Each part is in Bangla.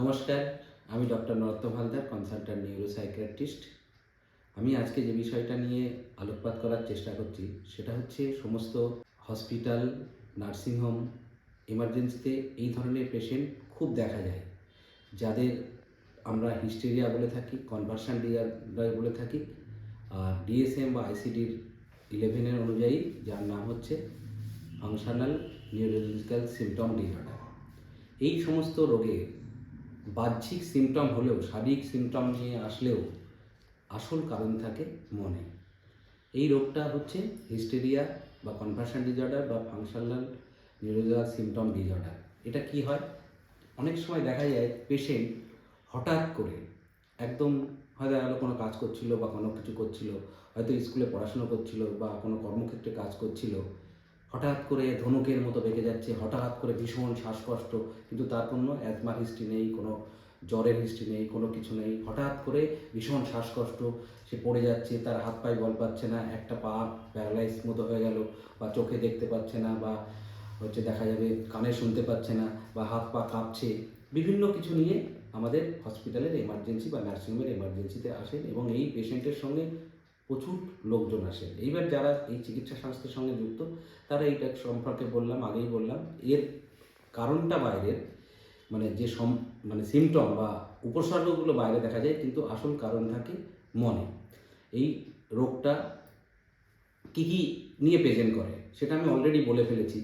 নমস্কার, আমি doctor Narottam Haldar consultant neuropsychiatrist আমি আজকে যে বিষয়টা নিয়ে আলোকপাত করার চেষ্টা করছি, সেটা হচ্ছে সমস্ত হসপিটাল নার্সিংহোম এমার্জেন্সিতে এই ধরনের পেশেন্ট খুব দেখা যায়, যাদের আমরা হিস্টেরিয়া বলে থাকি কনভার্সন ডিয়ার বলে থাকি, আর ডিএসএম বা আইসিডির ইলেভেনের অনুযায়ী যার নাম হচ্ছে ফাংশনাল নিউরোলজিক্যাল সিমটম ডিসঅর্ডার এই সমস্ত রোগে বাহ্যিক সিমটম হলেও, শারীরিক সিমটম নিয়ে আসলেও আসল কারণ থাকে মনে। এই রোগটা হচ্ছে হিস্টেরিয়া বা কনভার্সন ডিজর্ডার বা ফাংশনাল নিউরোলজিক্যাল সিমটম ডিজর্ডার এটা কি হয়? অনেক সময় দেখা যায় পেশেন্ট হঠাৎ করে একদম হয়তো গেলো কোনো কাজ করছিল বা কোনো কিছু করছিল, হয়তো স্কুলে পড়াশোনা করছিল বা কোনো কর্মক্ষেত্রে কাজ করছিল হঠাৎ করে ধনুকের মতো বেঁকে যাচ্ছে, হঠাৎ করে ভীষণ শ্বাসকষ্ট, কিন্তু তার কোনো অ্যাজমার হিস্ট্রি নেই, কোনো জ্বরের হিস্ট্রি নেই, কোনো কিছু নেই। হঠাৎ করে ভীষণ শ্বাসকষ্ট, সে পড়ে যাচ্ছে, তার হাত পায়ে বল পাচ্ছে না, একটা পা প্যারালাইজ মতো হয়ে গেল, বা চোখে দেখতে পাচ্ছে না, বা হচ্ছে দেখা যাবে কানে শুনতে পাচ্ছে না, বা হাত পা কাঁপছে। বিভিন্ন কিছু নিয়ে আমাদের হসপিটালের এমার্জেন্সি বা নার্সিংহোমের এমার্জেন্সিতে আসেন এবং এই পেশেন্টের সঙ্গে প্রচুর লোকজন আসেন এইবার যারা এই চিকিৎসা সংস্থার সঙ্গে যুক্ত, তারা এইটা সম্পর্কে বললাম, আগেই বললাম, এর কারণটা বাইরের মানে যে সম মানে সিমটম বা উপসর্গগুলো বাইরে দেখা যায়, কিন্তু আসল কারণ থাকে মনে। এই রোগটা কী কী নিয়ে প্রেজেন্ট করে, সেটা আমি অলরেডি বলে ফেলেছি।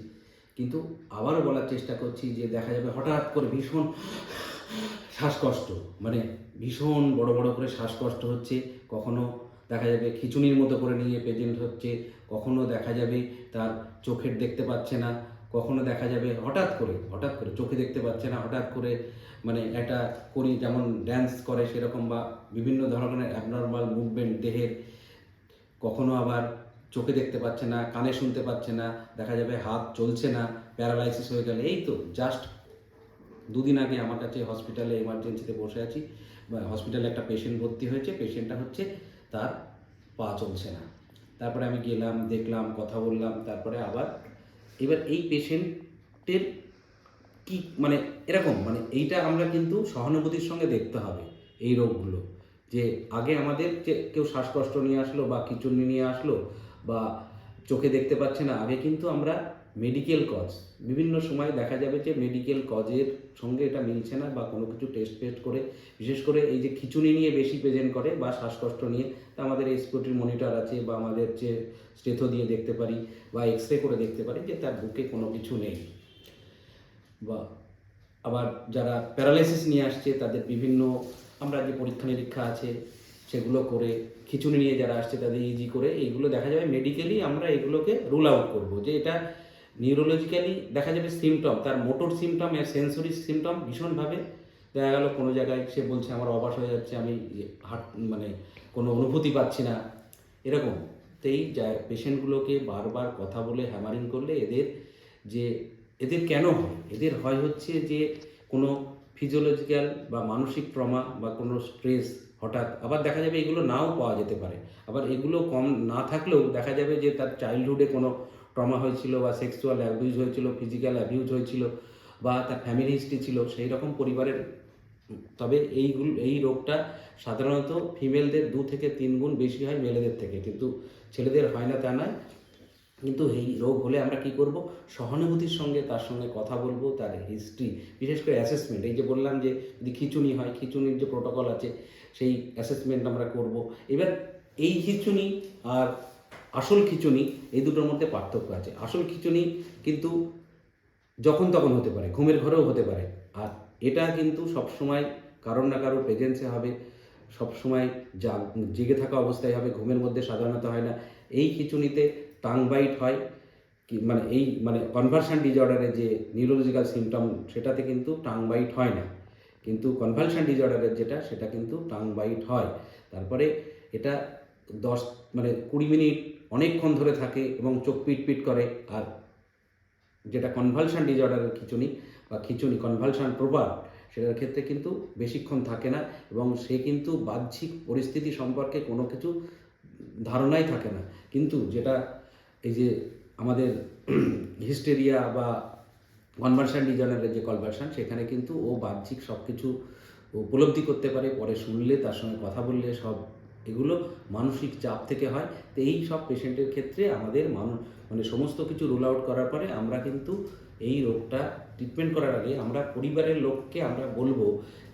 কিন্তু আবারও বলার চেষ্টা করছি যে দেখা যাবে হঠাৎ করে ভীষণ শ্বাসকষ্ট মানে ভীষণ বড় বড় করে শ্বাসকষ্ট হচ্ছে, কখনো দেখা যাবে খিচুনির মতো করে নিয়ে প্রেজেন্ট হচ্ছে, কখনো দেখা যাবে তার চোখের দেখতে পাচ্ছে না, কখনো দেখা যাবে হঠাৎ করে হঠাৎ করে চোখে দেখতে পাচ্ছে না, হঠাৎ করে মানে একটা করি যেমন ড্যান্স করে সেরকম বা বিভিন্ন ধরনের অ্যাবনর্মাল মুভমেন্ট দেহের, কখনো আবার চোখে দেখতে পাচ্ছে না, কানে শুনতে পাচ্ছে না, দেখা যাবে হাত চলছে না প্যারালাইসিস হয়ে গেলে, এই তো জাস্ট দুদিন আগে আমার কাছে হসপিটালে এমার্জেন্সিতে বসে আছি হসপিটালে একটা পেশেন্ট ভর্তি হয়েছে পেশেন্টটা হচ্ছে তার পা চলছে না। তারপরে আমি গেলাম, দেখলাম, কথা বললাম, তারপরে আবার এবার এই পেশেন্টের কি মানে এরকম মানে এইটা আমরা কিন্তু সহানুভূতির সঙ্গে দেখতে হবে এই রোগগুলো। যে আগে আমাদের যে কেউ শ্বাসকষ্ট নিয়ে আসলো বা কিচুন্নি নিয়ে আসলো বা চোখে দেখতে পাচ্ছে না, আগে কিন্তু আমরা মেডিকেল কজ বিভিন্ন সময় দেখা যাবে যে মেডিকেল কজের সঙ্গে এটা মিলছে না বা কোনো কিছু টেস্ট ফেস্ট করে, বিশেষ করে এই যে খিচুড়ি নিয়ে বেশি প্রেজেন্ট করে বা শ্বাসকষ্ট নিয়ে, তা আমাদের এক্সপোর্টের মনিটর আছে বা আমাদের যে স্টেথো দিয়ে দেখতে পারি বা এক্স রে করে দেখতে পারি যে তার বুকে কোনো কিছু নেই। বা আবার যারা প্যারালাইসিস নিয়ে আসছে, তাদের বিভিন্ন আমরা যে পরীক্ষা নিরীক্ষা আছে, সেগুলো করে, খিচুড়ি নিয়ে যারা আসছে তাদের ইজি করে, এইগুলো দেখা যাবে মেডিকেলি আমরা এগুলোকে রুল আউট করব যে এটা নিউরোলজিক্যালি দেখা যাবে সিমটম তার মোটর সিমটম এর সেন্সরি সিমটম ভীষণভাবে দেখা গেল কোনো জায়গায় সে বলছে, আমার অবাস হয়ে যাচ্ছে, আমি হাট মানে কোনো অনুভূতি পাচ্ছি না। এরকম। তো এই পেশেন্টগুলোকে বারবার কথা বলে হ্যামারিং করলে এদের যে, এদের কেন হয়? এদের হয় হচ্ছে যে, কোনো ফিজিওলজিক্যাল বা মানসিক ট্রমা বা কোনো স্ট্রেস হঠাৎ আবার দেখা যাবে এগুলো নাও পাওয়া যেতে পারে। আবার এগুলো কম না থাকলেও দেখা যাবে যে, তার চাইল্ডহুডে কোনো ট্রমা হয়েছিল বা সেক্সুয়াল অ্যাবিউজ হয়েছিল ফিজিক্যাল অ্যাবিউজ হয়েছিল বা তার ফ্যামিলি হিস্ট্রি ছিল, সেই রকম পরিবারের, তবে এইগুলো, এই রোগটা সাধারণত ফিমেলদের দু থেকে তিন গুণ বেশি হয় মেলেদের থেকে, কিন্তু ছেলেদের হয় না তা নয়। কিন্তু এই রোগ হলে আমরা কি করব? সহানুভূতির সঙ্গে তার সঙ্গে কথা বলব, তার হিস্ট্রি বিশেষ করে অ্যাসেসমেন্ট এই যে বললাম যে যদি খিচুনি হয়, খিচুনির যে প্রোটোকল আছে, সেই অ্যাসেসমেন্ট আমরা করব। এবার এই খিচুনি আর আসল খিচুনি, এই দুটোর মধ্যে পার্থক্য আছে। আসল খিচুনি কিন্তু যখন তখন হতে পারে, ঘুমের ঘরেও হতে পারে। আর এটা কিন্তু সবসময় কারোর না কারোর প্রেজেন্সে হবে, সবসময় যা জেগে থাকা অবস্থায় হবে, ঘুমের মধ্যে সাধারণত হয় না। এই খিচুনিতে টাং বাইট হয় মানে এই মানে কনভার্সন ডিজঅর্ডারের যে নিউরোলজিক্যাল সিমটম সেটাতে কিন্তু টাং বাইট হয় না। কিন্তু কনভালশন ডিজঅর্ডারের যেটা, সেটা কিন্তু টাং বাইট হয়। তারপরে এটা দশ মানে কুড়ি মিনিট অনেকক্ষণ ধরে থাকে এবং চোখ পিট পিট করে। আর যেটা কনভালশন ডিজঅর্ডারের খিচুনি বা খিচুনি কনভালশন প্রপার সেটার ক্ষেত্রে কিন্তু বেশিক্ষণ থাকে না এবং সে কিন্তু বাহ্যিক পরিস্থিতি সম্পর্কে কোনো কিছু ধারণাই থাকে না। কিন্তু যেটা এই যে আমাদের হিস্টেরিয়া বা কনভার্সান ডিজাইনারের যে কনভার্সান সেখানে কিন্তু ও বাহ্যিক সব কিছু উপলব্ধি করতে পারে। পরে শুনলে, তার সঙ্গে কথা বললে, সব এগুলো মানসিক চাপ থেকে হয়। তো এই সব পেশেন্টের ক্ষেত্রে আমাদের মানুষ মানে সমস্ত কিছু রুল আউট করার পরে আমরা কিন্তু এই রোগটা ট্রিটমেন্ট করার আগে আমরা পরিবারের লোককে আমরা বলব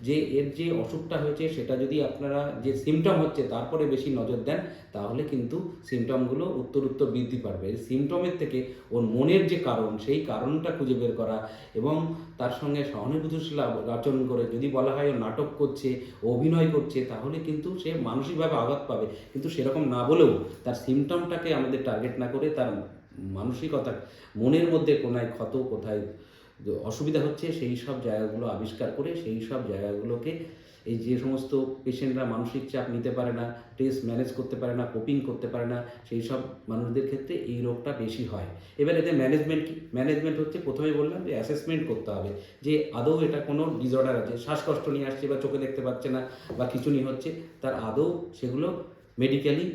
যে এর যে অসুখটা হয়েছে সেটা যদি আপনারা যে সিমটম হচ্ছে তারপরে বেশি নজর দেন, তাহলে কিন্তু সিমটমগুলো উত্তর উত্তর বৃদ্ধি এই সিমটমের থেকে ওর মনের যে কারণ, সেই কারণটা খুঁজে বের করা এবং তার সঙ্গে সহানুভূতিশীল আচরণ করে যদি বলা হয় ও নাটক করছে অভিনয় করছে, তাহলে কিন্তু সে মানসিকভাবে আঘাত পাবে। কিন্তু সেরকম না বলেও তার সিমটমটাকে আমাদের টার্গেট না করে তার মানসিকতা মনের মধ্যে কোনায় ক্ষত কোথায় অসুবিধা হচ্ছে সেই সব জায়গাগুলো আবিষ্কার করে সেই সব জায়গাগুলোকে এই যে সমস্ত পেশেন্টরা মানসিক চাপ নিতে পারে না টেস্ট ম্যানেজ করতে পারে না কোপিং করতে পারে না, সেই সব মানুষদের ক্ষেত্রে এই রোগটা বেশি হয়। এবার এতে ম্যানেজমেন্ট কি? ম্যানেজমেন্ট হচ্ছে প্রথমে বললাম যে অ্যাসেসমেন্ট করতে হবে যে আদৌ এটা কোনো ডিসঅর্ডার আছে, শ্বাসকষ্ট নিয়ে আসছে বা চোখে দেখতে পাচ্ছে না বা খিচুনি হচ্ছে, তার আদৌ সেগুলো মেডিকেলি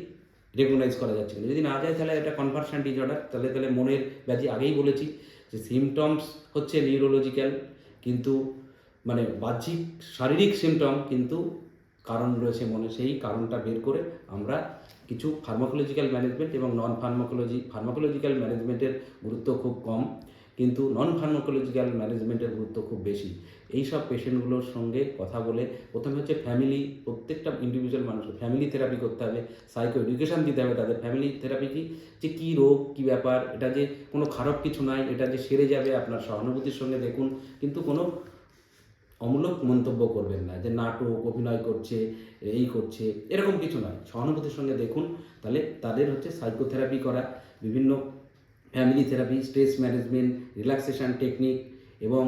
রেকগনাইজ করা যাচ্ছে যদি না যায় তাহলে এটা কনভার্সন ডিসঅর্ডার তাহলে তাহলে মনের ব্যাধি আগেই বলেছি। যে সিমটমস হচ্ছে নিউরোলজিক্যাল কিন্তু মানে বাহ্যিক, শারীরিক সিমটম কিন্তু কারণ রয়েছে মনে, সেই কারণটা বের করে আমরা কিছু ফার্মাকোলজিক্যাল ম্যানেজমেন্ট এবং নন ফার্মাকোলজি ফার্মাকোলজিক্যাল ম্যানেজমেন্টের গুরুত্ব খুব কম। কিন্তু নন ফার্মাকোলজিক্যাল ম্যানেজমেন্টের গুরুত্ব খুব বেশি। এই সব পেশেন্টগুলোর সঙ্গে কথা বলে প্রথমে হচ্ছে ফ্যামিলি প্রত্যেকটা ইন্ডিভিজুয়াল মানুষের ফ্যামিলি থেরাপি করতে হবে সাইকো এডুকেশন দিতে হবে তাদের। ফ্যামিলি থেরাপি কি? যে কী রোগ, কী ব্যাপার? এটা যে কোনো খারাপ কিছু নাই, এটা যে সেরে যাবে আপনার সহানুভূতির সঙ্গে দেখুন, কিন্তু কোনো অমূলক মন্তব্য করবেন না যে নাটক, অভিনয় করছে, এই করছে, এরকম কিছু নয়। সহানুভূতির সঙ্গে দেখুন, তাহলে তাদের হচ্ছে সাইকোথেরাপি করা, বিভিন্ন family therapy, stress management, relaxation technique এবং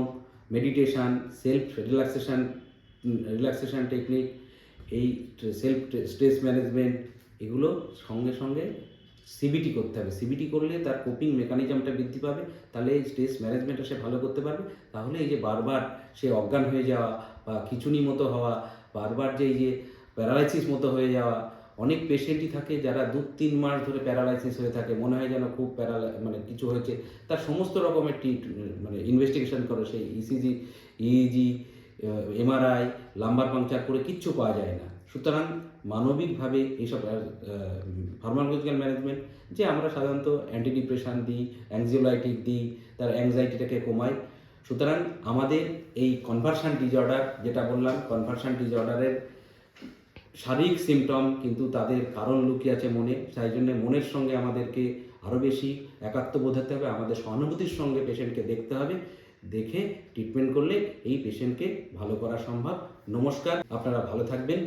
meditation, self relaxation relaxation technique, এই সেলফ স্ট্রেস ম্যানেজমেন্ট এগুলো সঙ্গে সঙ্গে সিবিটি করতে হবে। সিবিটি করলে তার কোপিং মেকানিজমটা বৃদ্ধি পাবে, তাহলে এই স্ট্রেস ম্যানেজমেন্টটা সে ভালো করতে পারবে। তাহলে এই যে বারবার সে অজ্ঞান হয়ে যাওয়া বা খিচুনি মতো হওয়া, বারবার যে এই যে প্যারালাইসিস মতো হয়ে যাওয়া অনেক পেশেন্টই থাকে যারা দু তিন মাস ধরে প্যারালাইসিস হয়ে থাকে, মনে হয় যেন খুব প্যারালাই মানে কিছু হয়েছে। তার সমস্ত রকমের ট্রিট মানে ইনভেস্টিগেশন করে। সেই ECG EEG MRI lumbar puncture করে কিচ্ছু পাওয়া যায় না। সুতরাং মানবিকভাবে এইসব ফার্মাকোলজিক্যাল ম্যানেজমেন্ট যে আমরা সাধারণত অ্যান্টি ডিপ্রেশন দিই অ্যাংজিওলাইটিক দিই, তার অ্যাংজাইটিটাকে কমাই। সুতরাং আমাদের এই কনভার্সান ডিজঅর্ডার যেটা বললাম কনভার্সান ডিজঅর্ডারের শারীরিক সিমটম কিন্তু তাদের কারণ লুকিয়ে আছে মনে, তাই জন্য মনের সঙ্গে আমাদেরকে আরও বেশি একাত্ম বোঝাতে হবে, আমাদের সহানুভূতির সঙ্গে পেশেন্টকে দেখতে হবে, দেখে ট্রিটমেন্ট করলে এই পেশেন্টকে ভালো করা সম্ভব। নমস্কার, আপনারা ভালো থাকবেন।